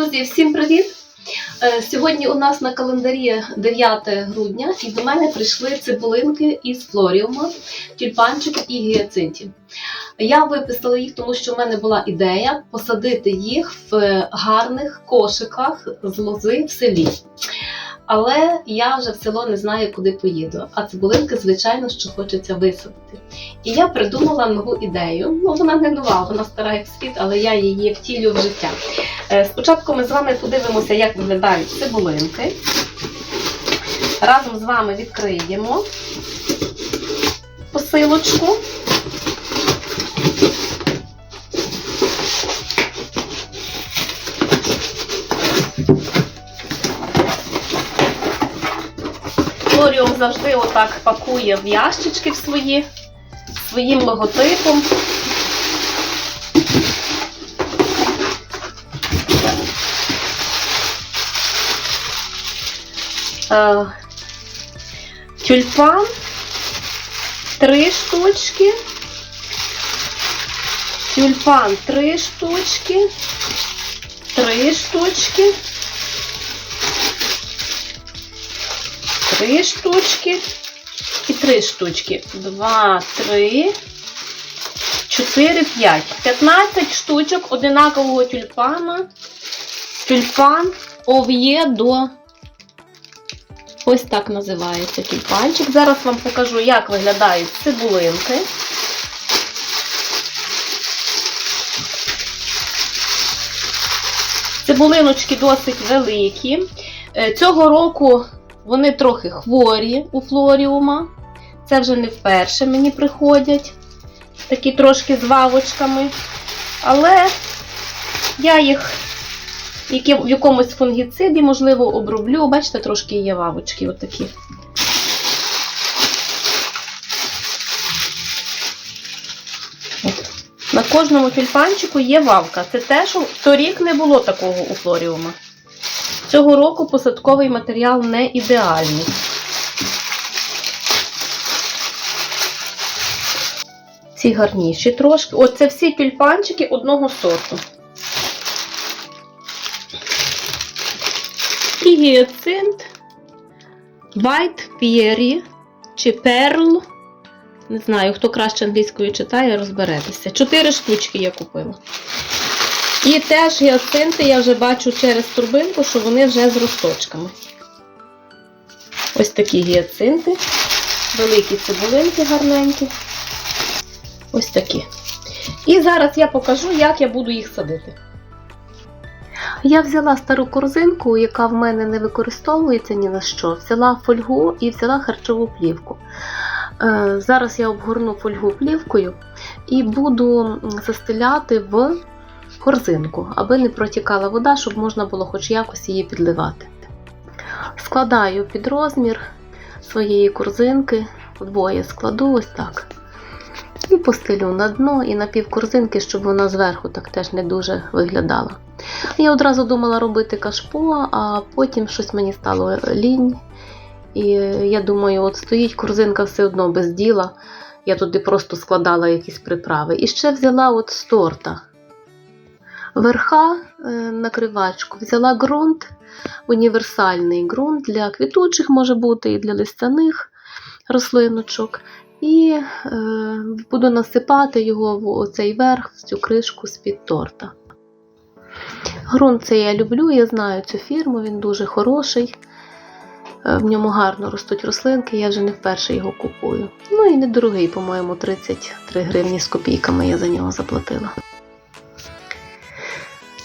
Друзі, всім привіт! Е, Сьогодні у нас на календарі 9 грудня, і до мене прийшли цибулинки із флоріума, тюльпанчиків і гіацинтів. Я виписала їх, тому що в мене була ідея посадити їх в гарних кошиках з лози в селі. Але я вже в село не знаю, куди поїду. А цибулинки, звичайно, що хочеться висадити. І я придумала нову ідею. Ну, вона не нова, вона стара як світ, але я її втілю в життя. Е, Спочатку ми з вами подивимося, як виглядають цибулинки. Разом з вами відкриємо посилочку. Завжди отак пакує в ящички в свої своїм логотипом. Е, Тюльпан три штучки. Тюльпан три штучки. Три штучки. Три штучки. І три штучки. Два, три, чотири, п'ять. 15 штучок одинакового тюльпана. Тюльпан ов'є до Ось так називається тюльпанчик. Зараз вам покажу, як виглядають цибулинки. Цибулиночки досить великі. Е, Цього року вони трохи хворі у флоріума. Це вже не вперше мені приходять. Такі трошки з вавочками. Але я їх в якомусь фунгіциді, можливо, оброблю. Бачите, трошки є вавочки отакі. От. На кожному тюльпанчику є вавка. Це те, що торік не було такого у флоріума. Цього року посадковий матеріал не ідеальний. Ці гарніші трошки. Оце всі тюльпанчики одного сорту. І гіацинт, White Peary чи Pearl. Не знаю, хто краще англійською читає, розберетеся. Чотири штучки я купила. І теж гіацинти я вже бачу через турбинку, що вони вже з росточками. Ось такі гіацинти. Великі цибулинки гарненькі. Ось такі. І зараз я покажу, як я буду їх садити. Я взяла стару корзинку, яка в мене не використовується ні на що. Взяла фольгу і взяла харчову плівку. Е, Зараз я обгорну фольгу плівкою і буду застеляти в корзинку, аби не протікала вода, щоб можна було хоч якось її підливати. Складаю під розмір своєї корзинки, вдвоє складу ось так. І постелю на дно і на півкорзинки, щоб вона зверху так теж не дуже виглядала. Я одразу думала робити кашпо, а потім щось мені стало лінь. І я думаю, от стоїть корзинка все одно без діла. Я туди просто складала якісь приправи. І ще взяла от з торта. Верха е, накривачку взяла ґрунт, універсальний ґрунт для квітучих може бути і для листяних рослиночок. І е, буду насипати його в оцей верх, в цю кришку з-під торта. Грунт це я люблю, я знаю цю фірму, він дуже хороший. Е, В ньому гарно ростуть рослинки, я вже не вперше його купую. Ну і недорогий, по-моєму, 33 гривні з копійками я за нього заплатила.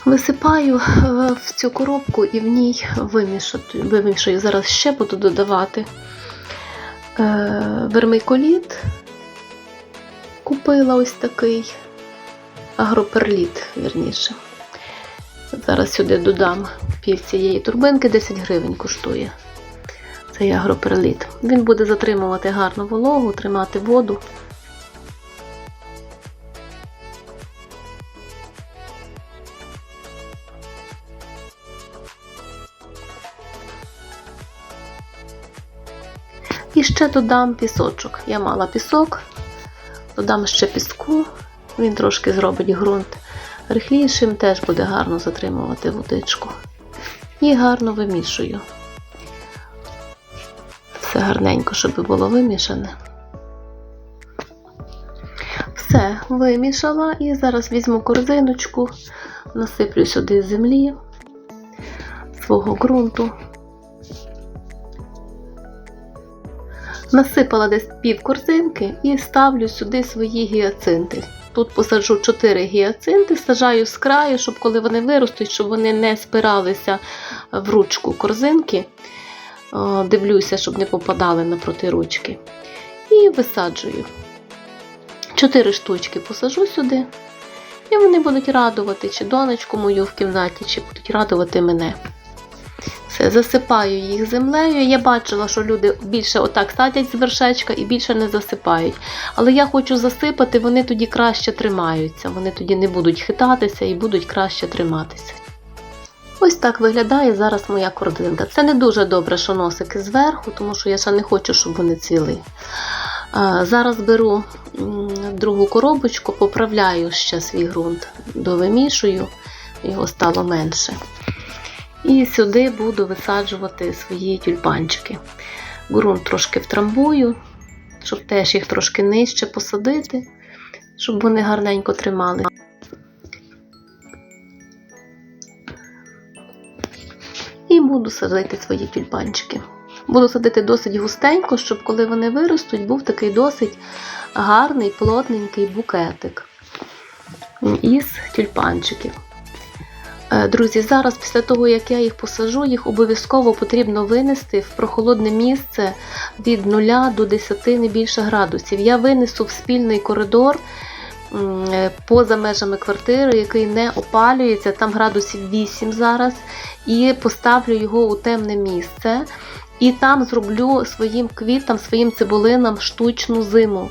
Висипаю е, в цю коробку і в ній вимішую. Зараз ще буду додавати е, вермикуліт. Купила ось такий агроперліт, вірніше. Зараз сюди додам пів цієї турбинки, 10 гривень коштує. Цей агроперліт. Він буде затримувати гарну вологу, тримати воду. Ще додам пісочок. Я мала пісок, додам ще піску, він трошки зробить ґрунт Рихлішим теж буде гарно затримувати водичку. І гарно вимішую. Все гарненько, щоб було вимішане. Все, вимішала і зараз візьму корзиночку, насиплю сюди землі свого ґрунту. Насипала десь пів корзинки і ставлю сюди свої гіацинти. Тут посаджу 4 гіацинти, сажаю з краю, щоб коли вони виростуть, щоб вони не спиралися в ручку корзинки. Дивлюся, щоб не попадали напроти ручки. І висаджую. Чотири штучки посажу сюди, і вони будуть радувати чи донечку мою в кімнаті, чи будуть радувати мене. Засипаю їх землею. Я бачила, що люди більше отак садять з вершечка і більше не засипають. Але я хочу засипати, вони тоді краще тримаються, вони тоді не будуть хитатися і будуть краще триматися. Ось так виглядає зараз моя корзинка. Це не дуже добре, що носики зверху, тому що я ще не хочу, щоб вони цвіли. Зараз беру другу коробочку, поправляю ще свій ґрунт, довимішую, його стало менше. І сюди буду висаджувати свої тюльпанчики. Ґрунт трошки втрамбую, щоб теж їх трошки нижче посадити, щоб вони гарненько тримали. І буду садити свої тюльпанчики. Буду садити досить густенько, щоб коли вони виростуть, був такий досить гарний, плотненький букетик із тюльпанчиків. Е, Друзі, зараз після того, як я їх посажу, їх обов'язково потрібно винести в прохолодне місце від 0 до 10 не більше градусів. Я винесу в спільний коридор е, поза межами квартири, який не опалюється, там градусів 8 зараз, і поставлю його у темне місце. І там зроблю своїм квітам, своїм цибулинам штучну зиму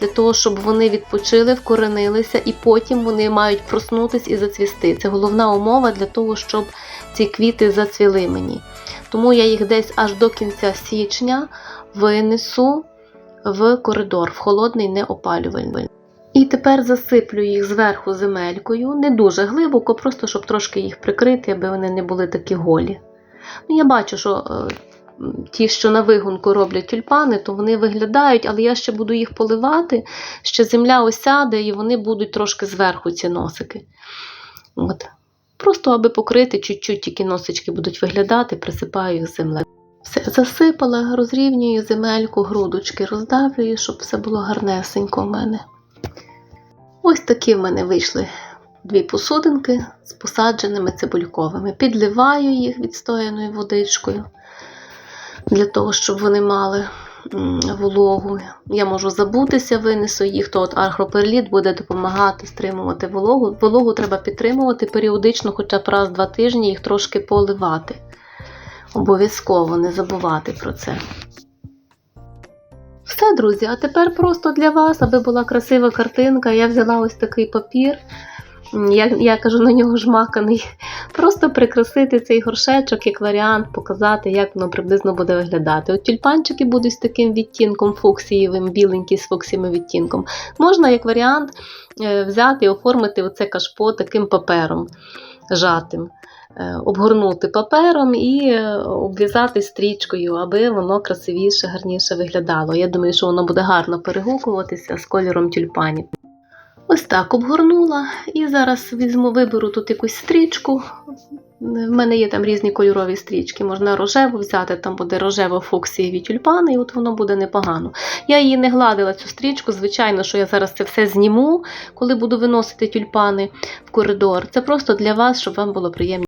для того, щоб вони відпочили, вкоренилися, і потім вони мають проснутись і зацвісти. Це головна умова для того, щоб ці квіти зацвіли мені. Тому я їх десь аж до кінця січня винесу в коридор, в холодний неопалювальний. І тепер засиплю їх зверху земелькою, не дуже глибоко, просто щоб трошки їх прикрити, аби вони не були такі голі. Ну, Я бачу, що е, ті, що на вигонку роблять тюльпани, то вони виглядають, але я ще буду їх поливати, ще земля осяде і вони будуть трошки зверху ці носики. От. Просто аби покрити, чуть-чуть тільки носички будуть виглядати, присипаю їх землею. Все, засипала, розрівнюю земельку, грудочки роздавлюю, щоб все було гарнесенько в мене. Ось такі в мене вийшли дві посудинки з посадженими цибульковими. Підливаю їх відстояною водичкою для того, щоб вони мали вологу. Я можу забутися, винесу їх, то от архроперліт буде допомагати стримувати вологу. Вологу треба підтримувати періодично, хоча б раз-два тижні їх трошки поливати. Обов'язково не забувати про це. Все, друзі, а тепер просто для вас, аби була красива картинка, я взяла ось такий папір. Я, я кажу, на нього жмаканий. Просто прикрасити цей горшечок як варіант, показати, як воно приблизно буде виглядати. От тюльпанчики будуть з таким відтінком фуксієвим, біленький з фуксієвим відтінком. Можна як варіант е, взяти і оформити оце кашпо таким папером жатим. Е, Обгорнути папером і е, обв'язати стрічкою, аби воно красивіше, гарніше виглядало. Я думаю, що воно буде гарно перегукуватися з кольором тюльпанів. Ось так обгорнула. І зараз візьму, виберу тут якусь стрічку. В мене є там різні кольорові стрічки. Можна рожеву взяти, там буде рожево-фуксієві тюльпани, і от воно буде непогано. Я її не гладила цю стрічку. Звичайно, що я зараз це все зніму, коли буду виносити тюльпани в коридор. Це просто для вас, щоб вам було приємно.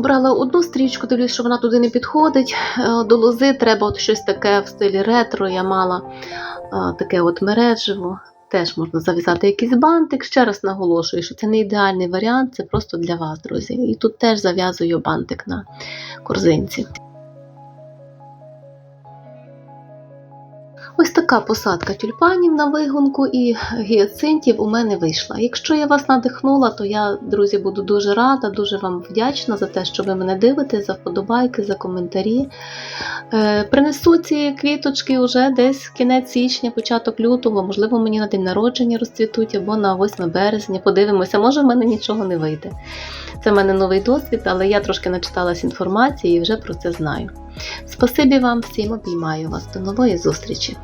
Брала одну стрічку, дивлюсь, що вона туди не підходить. Е, До лози треба от щось таке в стилі ретро. Я мала е, таке от мережево. Теж можна зав'язати якийсь бантик. Ще раз наголошую, що це не ідеальний варіант, це просто для вас, друзі. І тут теж зав'язую бантик на корзинці. Ось така посадка тюльпанів на вигонку і гіацинтів у мене вийшла. Якщо я вас надихнула, то я, друзі, буду дуже рада, дуже вам вдячна за те, що ви мене дивитесь, за вподобайки, за коментарі. Е, принесу ці квіточки вже десь кінець січня, початок лютого, можливо, мені на день народження розцвітуть або на 8 березня. Подивимося, може в мене нічого не вийде. Це в мене новий досвід, але я трошки начиталась інформації і вже про це знаю. Спасибі вам всім, обіймаю вас. До нової зустрічі!